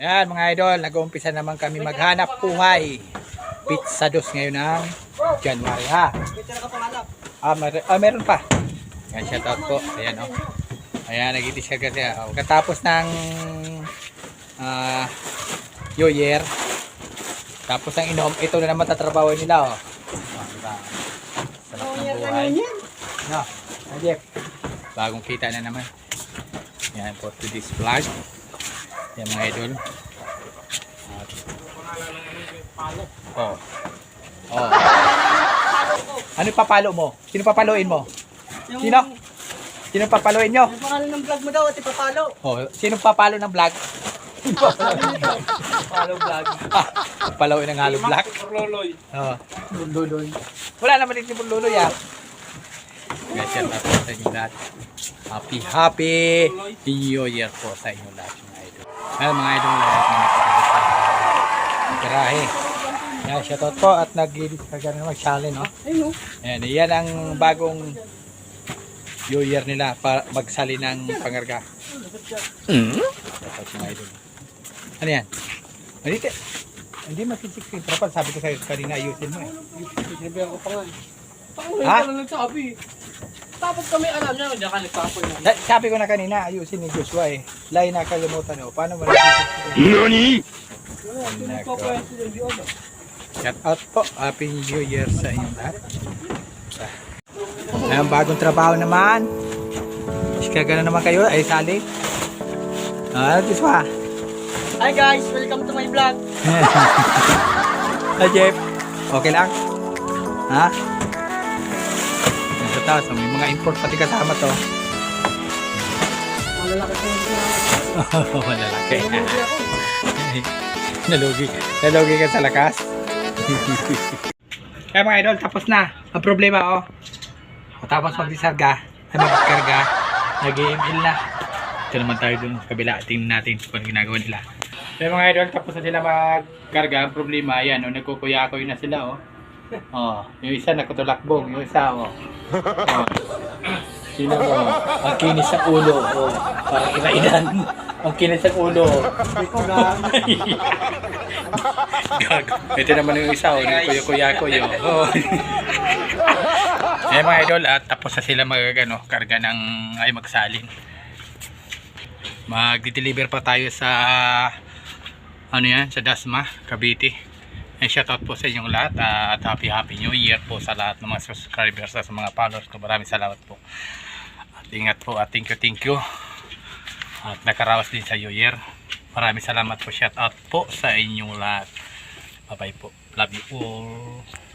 Ayan mga idol, nag-uumpisa naman kami maghanap buhay. Pizza dos ngayon ng January ha. Ah, mer ah, meron pa. Ayan, shout out po. Ayan o. Oh. Ayan, nagitis ka kasi. Oh. Katapos ng ah, New Year. Tapos ng inom, ito na naman tatrabaho nila oh. Oh, diba? Sarap ng buhay. No, ah, Jeff. Bagong kita na naman. Yan for today's vlog. Yan mga idol. At, oh. Oh. Ano papalo mo? Sino papaluin mo? Sino? Sino papaluin nyo? Yung pangalan ng vlog mo daw at ipapalo. Oh, sino papalo ng vlog? Palo vlog. Papaluin ng halo vlog. Loloy. Oh. Lululoy. Wala naman din si Lululoy ah. Guys, yan natin sa inyo lahat. Happy, happy New Year po sa inyo lahat mga idol. Well, mga idol lahat na Kirahe. Yan, shoutout po at nag-edit ka na naman challenge, no? Ayun o. Ayan, yan ang bagong New Year nila para magsali ng pangarga. Shoutout mga idol. Ano yan? Malite. Hindi masisik Trapal, sabi ko sa'yo kanina ayusin mo eh. Sinabihan ko pa nga eh. Ka lang nagsabi. Tapos kami alam niya, hindi ka nagpapoy na. Da- sabi ko na kanina, ayusin ni Joshua eh. Lain na kalimutan mo. Paano mo nasisik Wala, hindi nagpapoy sila. Ako. Shout out po. Happy New Year sa inyong lahat. Ayun, bagong trabaho naman. Chicago na naman kayo. Ay, sali. Ah, Joshua. Hi guys, welcome to my vlog. Hi, Jeff. Okay lang? Ha? Taas, oh, may mga import pati kasama to. Malalaki ko yung sinabi. Malalaki. Nalugi. Nalugi ka sa lakas. Kaya mga idol, tapos na. Ang problema, oh. Tapos mag-disarga, ay mag-karga, nag-email na. Ito naman tayo dun sa kabila. Tingnan natin kung ano ginagawa nila. Kaya mga idol, tapos na sila mag-karga. Ang problema, ayan, oh, nagkukuyakoy na sila, oh. Oh, yung isa nakutulakbong, yung isa, oh. oh. Sino mo? Ang kinis sa ulo, oh. Parang inainan. Ang kinis sa ulo. Gago. Ito naman yung isa, oh, yung kuya-kuya-kuya. Oh. Eh mga idol, at tapos na sila mag, ano, karga ng, ay magsalin. Mag-deliver pa tayo sa, ano yan, sa Dasma, Cavite. And shoutout po sa inyong lahat ah, at happy happy new year po sa lahat ng mga subscribers at sa mga followers ko. Maraming salamat po. At ingat po at thank you, thank you. At nakarawas din sa new year. Maraming salamat po. Shout out po sa inyong lahat. Bye bye po. Love you all.